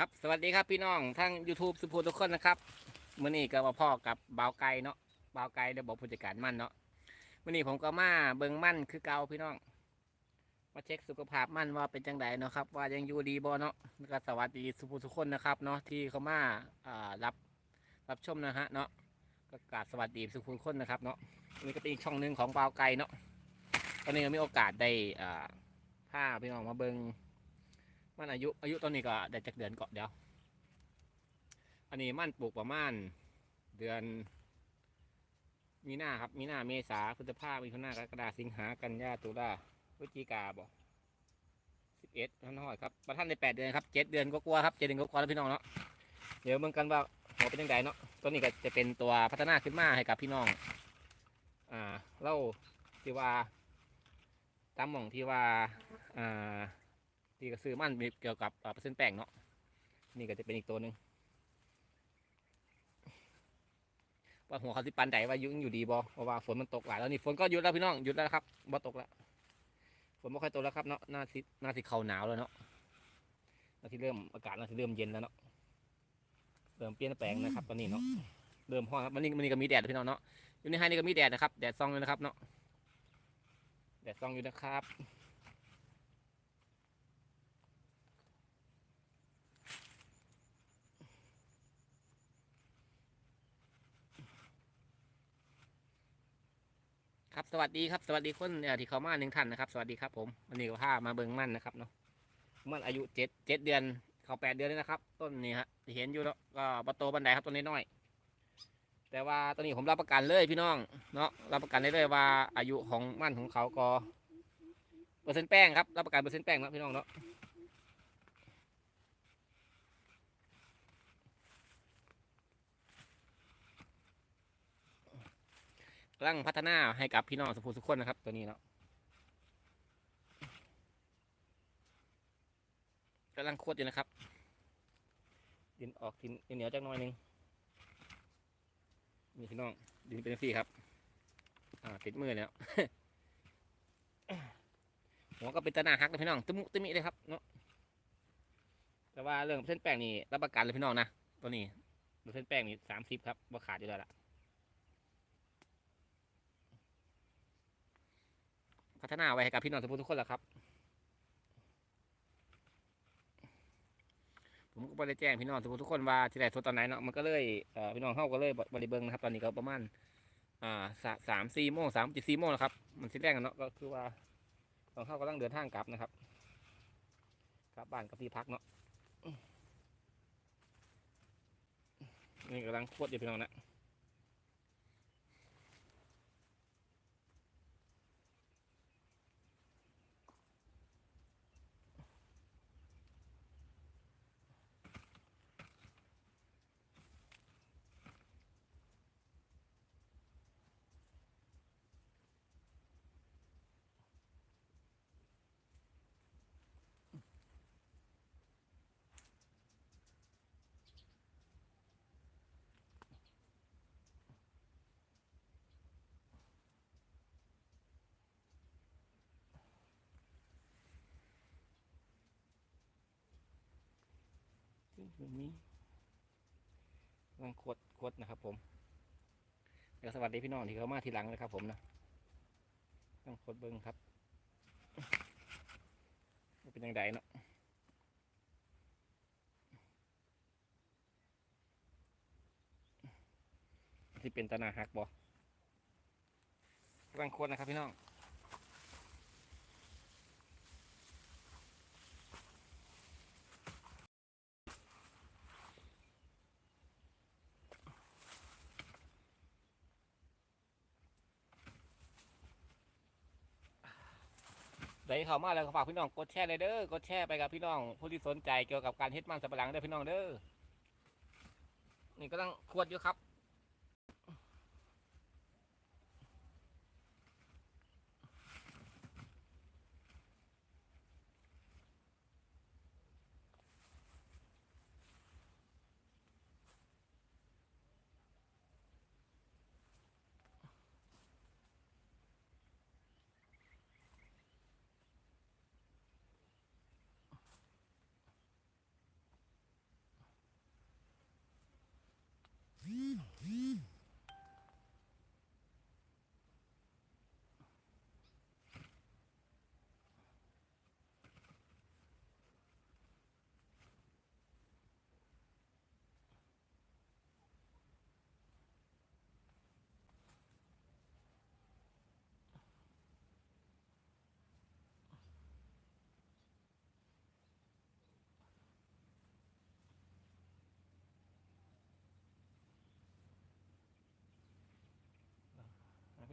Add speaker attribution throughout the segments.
Speaker 1: ครับสวัสดีครับพี่น้องทั้ง YouTube สุภูทุกคนนะครับเมื่อนี้ก็มาพ่อกับบ่าวไก่เนาะบ่าวไก่ได้บอกผู้จัดการมั่นเนาะเมื่อนี้ผมก็มาเบิงมั่นคือเก่าพี่น้อง มาเช็คสุขภาพมั่นว่าเป็นจังไดเนาะครับว่ายังอยู่ดีบ่เนาะแล้วก็สวัสดีสุภูทุกคนนะครับเนาะที่เขามาอ่ารับรับชมนะฮะเนาะก็กราบสวัสดีสุภูทุกคนนะครับเนาะนนี้ก็เป็นอีกช่องหนึ่งของบ่าวไก่เนาะตอนนี้ก็มีโอกาสได้อ่าพาพี่น้องมาเบิง มันอายุอายุตอนนี้ก็ได้จากเดือนเกาะเดียว อันนี้มันปลูกประมาณเดือน มีนาครับ มีนาเมษาพฤษภามีนากรกฎาสิงหากันยาตุลาพฤศจิกาบอกสิบเอ็ดท่านหอยครับประท่านในแปดเดือนครับเจ็ดเดือนก็กลัวครับเจ็ดเดือนก็กลัวแล้วพี่น้องเนาะเดี๋ยวเบิ่งกันว่าหัวเป็นยังไงเนาะตัวนี้ก็จะเป็นตัวพัฒนาขึ้นมาให้กับพี่น้อง อ่าเล่าที่ว่าตามหม่องที่ว่าอ่า ที่ก็ซื้อมันเกี่ยวกับเปอร์เซ็นต์แป้งเนาะนี่ก็จะเป็นอีกตัวหนึ่งว่าหัวเขาสิปันใดว่ายุ่งอยู่ดีบอเพราะว่าฝนมันตกหลายแล้วนี่ฝนก็หยุดแล้วพี่น้องหยุดแล้วครับบ่ตกแล้วฝนไม่ค่อยตกแล้วครับเนาะหน้าสิหน้าสิเขาหนาวแล้วเนาะหน้าที่เริ่มอากาศหน้าที่เริ่มเย็นแล้วเนาะเริ่มเปลี่ยนแปลงนะครับตอนนี้เนาะเริ่มห้อนครับมันนี่มันนี่ก็มีแดดพี่น้องเนาะอยู่ในไฮนี่ก็มีแดดนะครับแดดซองอยู่นะครับเนาะแดดซองอยู่นะครับ ครับสวัสดีครับสวัสดีคนเอ่อที่เขามาหนึ่งท่านนะครับ สวัสดีครับผมวันนี้ก็พามาเบิ่งมั่นนะครับเนาะมันอายุเจ็ดเจ็ดเดือน เขาแปดเดือนเลยนะครับ ต้นนี้ฮะเห็นอยู่เนาะก็บโตบันไดครับต้นน้อยแต่ว่าตอนนี้ผมรับประกันเลยพี่น้องเนาะรับประกันได้เลยว่าอายุของมั่นของเขาก็เปอร์เซ็นต์แป้งครับรับประกันเปอร์เซ็นต์แป้งนะพี่น้องเนาะำลังพัฒนาให้กับพี่น้องสุภูสุขคนนะครับ ตัวนี้เนาะกำลังโคตรอยู่นะครับ ดินออกดินเหนียวจักหน่อยหนึงนี่พี่น้องดินเป็นสีครับ อ่าติดมือแล้วหัวก็เป็นตะหนาหักเลยพี่น้องตมุตมิเลยครับเนาะแต่ว่าเรื่องเส้นแป้งนี่รับประกันเลยพี่น้องนะตัวนี้เส้นแป้งนี่สามสิบครับว่าขาดอยู่แล้วล่ะ พัฒนาไว้ให้กับพี่น้องทุกคนทุกคนแหละครับ ผมก็ไปได้แจ้งพี่น้องทุกคนทุกคนว่าที่ไหนโทรตอนไหนเนาะมันก็เลยพี่น้องเข้าก็เลยบริเบิงนะครับ ตอนนี้ก็ประมาณอ่าสามสี่โมงสามจุดสี่โมงแล้วครับ มันสิ้นแรกเนาะก็คือว่าตอนเข้ากำลังเดินทางกลับนะครับกลับบ้านกับที่พักเนาะนี่กำลังโคตรอยู่พี่น้องนะ รงนี้กำลังขวดขวดนะครับ ผมแล้วสวัสดีพี่น้องที่เขามาทีหลังเลยครับ ผมนะต้องขวดเบิ้งครับว่เป็นยังไงเนาะที่เป็นตนาหักบ่กำลังขวดนะครับพี่น้อง ด้เข้ามาแล้วก็ฝากพี่น้องกดแชร์เลยเด้อกดแชร์ไปกับพี่น้องผู้ที่สนใจเกี่ยวกับการเฮ็ดมันสับปะหลังเด้อพี่น้องเด้อนี่กำลังขวดอยู่ครับ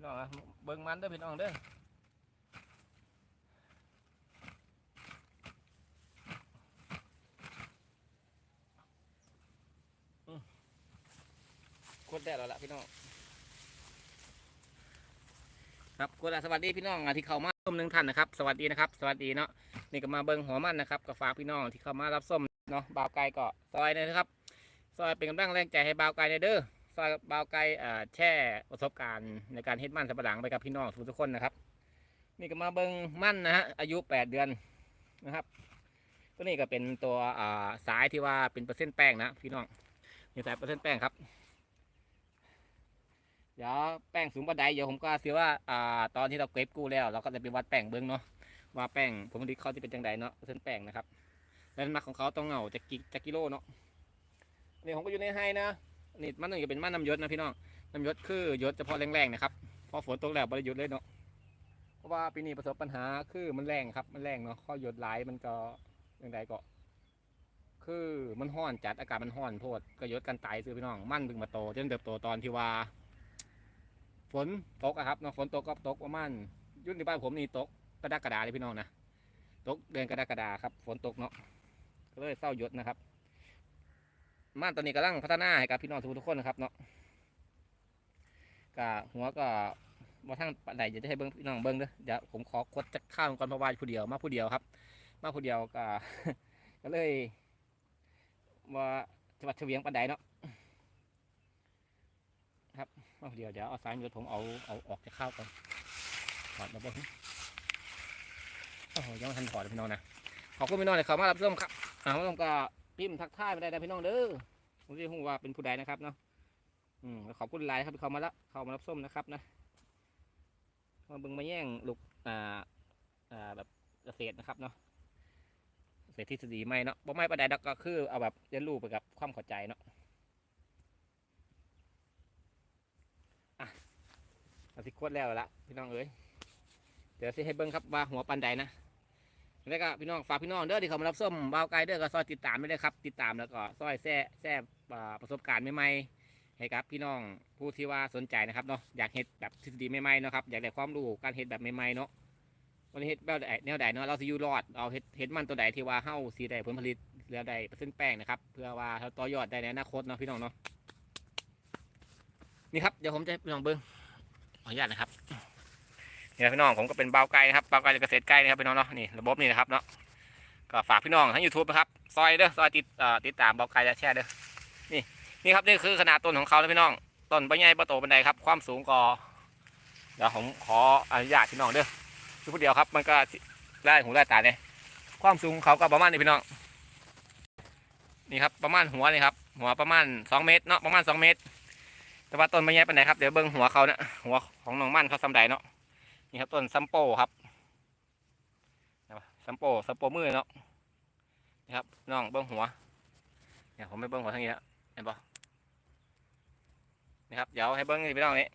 Speaker 1: พี่น้องอะเบิ่งมันเด้อพี่น้องเด้ออืมกดดแล้วล่ะพี่น้อง ครับกดแล้วสวัสดีพี่น้องที่เข้ามาชมหนึ่งท่านนะครับ สวัสดีนะครับ สวัสดีเนาะนี่ก็มาเบิ่งหัวมันนะครับก็ฝากพี่น้องที่เข้ามารับส้มเนาะบ่าวไก่ก็ซอยเลยนะครับ ซอยเป็นกำลังแรงใจให้บ่าวไก่ในเด้อ บ่าวไก่อ่าแช่ประสบการณ์ในการเฮ็ดมันสับปะหลังไปกับพี่น้องทุกคนนะครับ นี่ก็มาเบิ่งมั่นนะฮะอายุ 8 เดือนนะครับ ตัวนี้ก็เป็นตัวสายที่ว่าเป็นเปอร์เซ็นต์แป้งนะพี่น้องนี่สายเปอร์เซ็นต์แป้งครับเดี๋ยวแป้งสูงปานใดเดี๋ยวผมก็เสียว่าอ่าตอนที่เราเก็บกู้แล้ว เราก็จะไปวัดแป้งเบิ้งเนาะว่าแป้งผลผลิเขาที่เป็นจังใดเนาะเปอร์เซ็นต์แป้งนะครับแล้วน้ำหนักของเขาต้องเหงาจะกิจะกิโลเนาะนี่ผมก็อยู่ในไฮนะ นี่มันนี่ก็เป็นมันน้ำยศนะพี่น้องน้ำยศคือยศเฉพาะแรงๆนะครับพอฝนตกแล้วบริยุทธ์เลยเนาะเพราะว่าปีนี้ประสบปัญหาคือมันแรงครับ มันแรงเนาะข้อยดหลายมันก็ยังไงก็ คือมันห้อนจัดอากาศมันห้อนโพดก็ยศกันตายซื้อพี่น้องมันเพิ่งมาโตจนเติบโตตอนที่ว่า ฝนตกอะครับเนาะฝนตกก็ตกประมาณยุ่ในบ้านผมนี่ตกกระดากระดาเลยพี่น้องนะตกเดือนกระดากระดาครับ ฝนตกเนาะก็เลยเศร้ายดนะครับ ม่านตอนนี้กำลังพัฒนาให้กับพี่น้องทุกคนนะครับเนาะกะหัวก็มาทั้งปันใดจะได้ให้เบิ้งพี่น้องเบิ้งเด้อเดี๋ยวผมขอกดจักข้าวก่อนเพราะว่าผู้เดียวมาผู้เดียวครับ มาผู้เดียวก็ก็เลยว่าจังหวัดเฉวียงปันใดเนาะครับมาเดียวเดี๋ยวเอาสายมือผมเอาเอาออกจากข้าวก่อนถอดมาบ่โอ้โหยังไม่ทันถอดพี่น้องนะขอบคุณพี่น้องเลยเขามารับส้มครับอ่าพี่น้องก็ พิมพ์ทักทายไปได้นะพี่น้องเด้อผมจะหูว่าเป็นผู้ใดนะครับเนาะอืมขอบคุณหลายครับที่เขามาละเขามารับส้มนะครับนะมาบิ่งมาแย่งลูกอ่าอ่าแบบเกษตรนะครับเนาะเกษตรทฤษฎีไม่เนาะบ่ไม่ประดดอกก็คือเอาแบบเรียนรู้ไปกับความเข้าใจเนาะเอาสิควดแล้วละพี่น้องเอ้ย เดี๋ยวสิให้เบิ้งครับว่าหัวปันใดนะ แล้วก็พี่น้องฝากพี่น้องเด้อที่เขามารับส้มบาวไกลเด้อก็ซอยติดตามไม่ได้ครับ ติดตามแล้วก็ซอยแซ่แซ่ประสบการณ์ใหม่ๆให้กับ พี่น้องผู้ที่ว่าสนใจนะครับเนาะอยากเฮ็ดแบบทฤษฎีใหม่ๆเนาะครับอยากได้ความรู้การเฮ็ดแบบใหม่ๆเนาะวันนี้เฮ็ดแบบใดแนวใดเนาะเราสิอยู่รอดเอาเฮ็ดเฮ็ดมันตัวใดที่ว่าเฮาสิได้ผลผลิตแล้วได้เปอร์เซ็นต์แป้งนะครับเพื่อว่าเราต่อยอดได้ในอนาคตเนาะพี่น้องเนาะนี่ครับเดี๋ยวผมจะให้พี่น้องเบิ้งขออนุญาตนะครับ นี่นะพี่น้องผมก็เป็นเบาไก่นะครับเบาไก่เกษตรไก่นะครับพี่น้องเนาะนี่ระบบนี่นะครับเนาะก็ฝากพี่น้องทั้งยูทูบนะครับซอยเด้อซอยติดเอ่อติดตามเบาไก่และแชร์เด้อนี่นี่ครับนี่คือขนาดต้นของเขานะพี่น้องต้นใบใหญ่ประโตบันไดครับความสูงก็เดี๋ยวผมขออนุญาตพี่น้องเด้อคือผู้เดียวครับ มันก็ได้หูได้ตาเนี่ยความสูงของเขาก็ประมาณนี้พี่น้องนี่ครับประมาณหัวนี่ครับหัวประมาณสองเมตรเนาะประมาณสองเมตร แต่ว่าต้นไม่ใหญ่ปานไหนครับเดี๋ยวเบิ้งหัวเขาเนี่ยหัวของน้องมันเขาซ้ำใดเนาะ นี่ครับต้นซัมโปครับซัมโปซัมโปมือเนาะนี่ครับน้องเบิ้งหัวเนี่ยผมไม่เบิ้งหัวทั้งนี้แล้วเห็นปะนี่ครับเดี๋ยวให้เบิ้งนี่พี่น้องนี่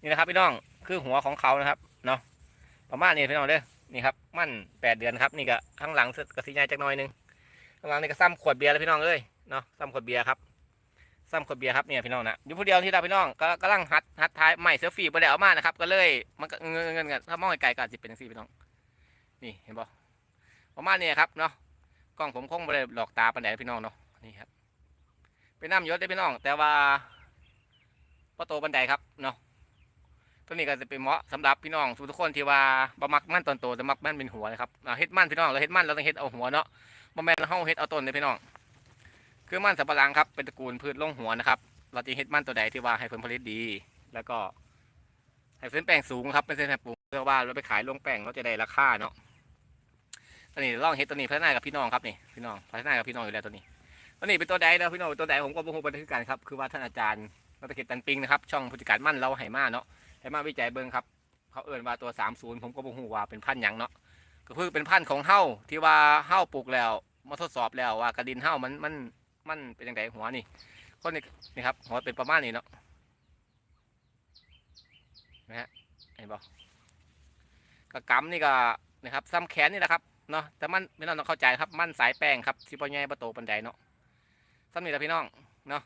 Speaker 1: นี่นะครับพี่น้องคือหัวของเขานะครับเนาะประมาณนี้พี่น้องเด้อนี่ครับมั่นแปดเดือนครับนี่ก็ข้างหลังกระสีใหญ่จักน่อยนึงข้างหลังนี่ก็ซ้ำขวดเบียร์แล้วพี่น้องเอ้ยเนาะซ้ำขวดเบียร์ครับ ซ้ำขวดเบียร์ครับเนี่ยพี่น้องนะอยู่ผู้เดียวที่เราพี่น้องก็กำลังหัดหัดท้ายใหม่เซลฟี่ไปได้เอามานะครับ ก็เลยมันก็เงินเงินเงินถ้ามองไกลๆก็จะเป็นสี่พี่น้อง นี่เห็นบ่ประมาณนี้ครับเนาะกล้องผมคงไม่ได้หลอกตาปันไหนพี่น้องเนาะนี่ครับเป็นน้ำยศได้พี่น้อง แต่ว่าประตูบันไดครับเนาะตัวนี้ก็จะเป็นเหมาะสำหรับพี่น้องทุกคนที่ว่าบะมักมันตอนโตแต่มักมั่นเป็นหัวนะครับอ่าเฮ็ดมั่นพี่น้องเราเฮ็ดมั่นเราต้องเฮ็ดเอาหัวเนาะบ่แม่นเฮาเฮ็ดเอาต้นเลยพี่น้อง คือมันสับปะหลังครับเป็นตระกูลพืชล่องหัวนะครับ เราจะเฮ็ดมันตัวใดที่ว่าให้ผลผลิตดี แล้วก็ให้เส้นแป้งสูงครับเป็นเส้นแป้งปูเพื่อว่าเราไปขายลงแป้งเราจะได้ราคาเนาะตอนนี้ล่องเฮ็ดตัวนี้พัฒนากับพี่น้องครับนี่พี่น้องพัฒนากับพี่น้องอยู่แล้วตัวนี้ตัวนี้เป็นตัวใดนะพี่น้องตัวใดผมก็บ่ฮู้บันทึกกันครับคือว่าท่านอาจารย์รัตเกตตันปิงนะครับช่องผู้จัดการมั่นเราให้มาเนาะให้มาวิจัยเบิ่งครับเขาเอิ่นว่าตัว30ผมก็บ่ฮู้ว่าเป็นพันธุ์หยังเนาะก็คือเป็นพันธุ์ของเฮ้าที่ว่าเฮ้าปลูกแล้วมาทดสอบแล้วว่ากระดินเฮ้ามันมัน มันเป็นยังไงหัวนี่คนนี่นี่ครับหัวเป็นประมาณนี้เนาะนะฮะเห็นบ่กระกำนี่ก็นะครับซ้ำแขนนี่แหละครับเนาะแต่มันไม่ต้องเข้าใจครับมันสายแป้งครับสิบใหญ่ประตูปันไดเนาะซ้ำนี่แหละพี่น้องเนาะ